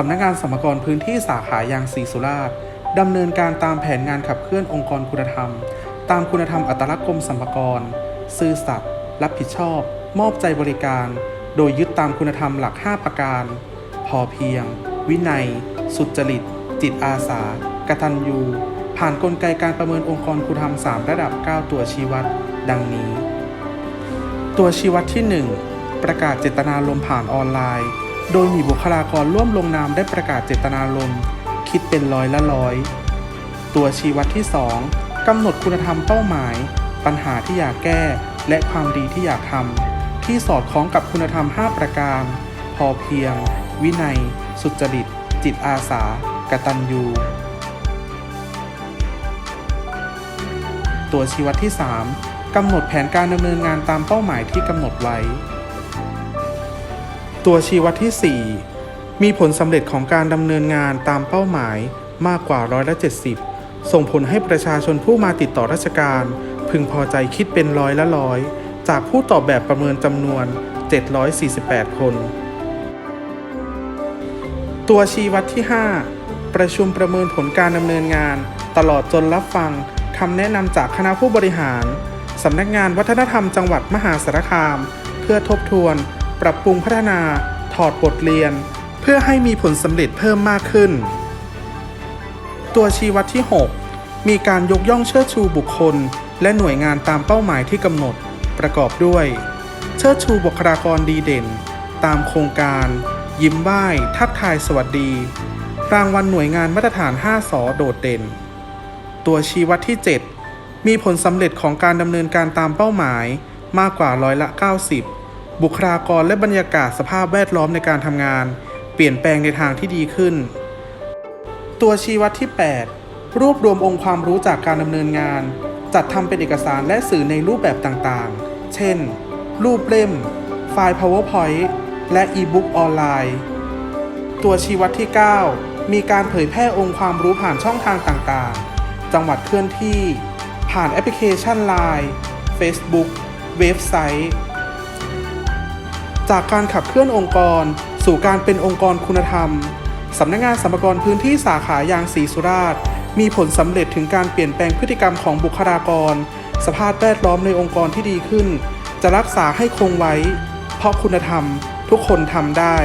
สำนักงานสมกรพื้นที่สาขายางศรีสุราษฎร์ดำเนินการตามแผนงานขับเคลื่อนองค์กรคุณธรรม ตามคุณธรรมอัตลักษณ์กรมสรรพากร ซื่อสัตย์รับผิดชอบ มอบใจบริการ โดยยึดตามคุณธรรมหลัก 5 ประการ พอเพียง วินัย สุจริต จิตอาสา กตัญญู ผ่านกลไกการประเมินองค์กรคุณธรรม 3 ระดับ 9 ตัวชี้วัด ดังนี้ ตัวชี้วัดที่ 1 ประกาศเจตนารมณ์ผ่านออนไลน์ โดยมีบุคลากรร่วมลงนามได้ประกาศเจตนารมณ์คิดเป็นร้อยละร้อย ตัวชี้วัดที่ 2กำหนดคุณธรรมเป้าหมาย ปัญหาที่อยากแก้ และความดีที่อยากทำที่สอดคล้องกับคุณธรรม 5 ประการ พอเพียง วินัย สุจริต จิตอาสา กตัญญูตัวชี้วัดที่ 3กำหนดแผนการดำเนินงานตามเป้าหมายที่กำหนดไว้ ตัวชี้วัดที่ 4 มีผลสำเร็จของการดำเนินงานตามเป้าหมายมากกว่าร้อยละ70 ส่งผลให้ประชาชนผู้มาติดต่อราชการ พึงพอใจคิดเป็นร้อยละร้อยจากผู้ตอบแบบประเมินจำนวน 748 คน ตัวชี้วัดที่ 5 ประชุมประเมินผลการดำเนินงาน ตลอดจนรับฟังคำแนะนำจากคณะผู้บริหารสำนักงานวัฒนธรรมจังหวัดมหาสารคาม เพื่อทบทวน ปรับปรุงพัฒนา ถอดบทเรียน เพื่อให้มีผลสำเร็จเพิ่มมากขึ้น ตัวชี้วัดที่ 6 มีการยกย่องเชิดชูบุคคล และหน่วยงานตามเป้าหมายที่กำหนด ประกอบด้วย เชิดชูบุคลากรดีเด่น ตามโครงการ ยิ้มไหว้ทักทายสวัสดี รางวัลหน่วยงานมาตรฐาน 5 สอโดดเด่น ตัวชี้วัดที่ 7 มีผลสำเร็จของการดำเนินการตามเป้าหมายมากกว่าร้อยละ 90 บุคลากรและบรรยากาศสภาพแวดล้อมในการทำงาน เปลี่ยนแปลงในทางที่ดีขึ้น ตัวชี้วัดที่ 8 รวบรวมองค์ความรู้จากการดำเนินงาน จัดทำเป็นเอกสารและสื่อในรูปแบบต่างๆ เช่น รูปเล่ม ไฟล์ PowerPoint และอีบุ๊กออนไลน์ ตัวชี้วัดที่ 9 มีการเผยแพร่องค์ความรู้ผ่านช่องทางต่างๆ จังหวัดเคลื่อนที่ ผ่านแอปพลิเคชัน Line Facebook เว็บไซต์ จากการขับเคลื่อนองค์กร สู่การเป็นองค์กรคุณธรรม สำนักงานสมรกรพื้นที่สาขายางศรีสุราษฎร์มีผลสำเร็จถึงการเปลี่ยนแปลงพฤติกรรมของบุคลากร สภาพแวดล้อมในองค์กรที่ดีขึ้น จะรักษาให้คงไว้ เพราะคุณธรรมทุกคนทำได้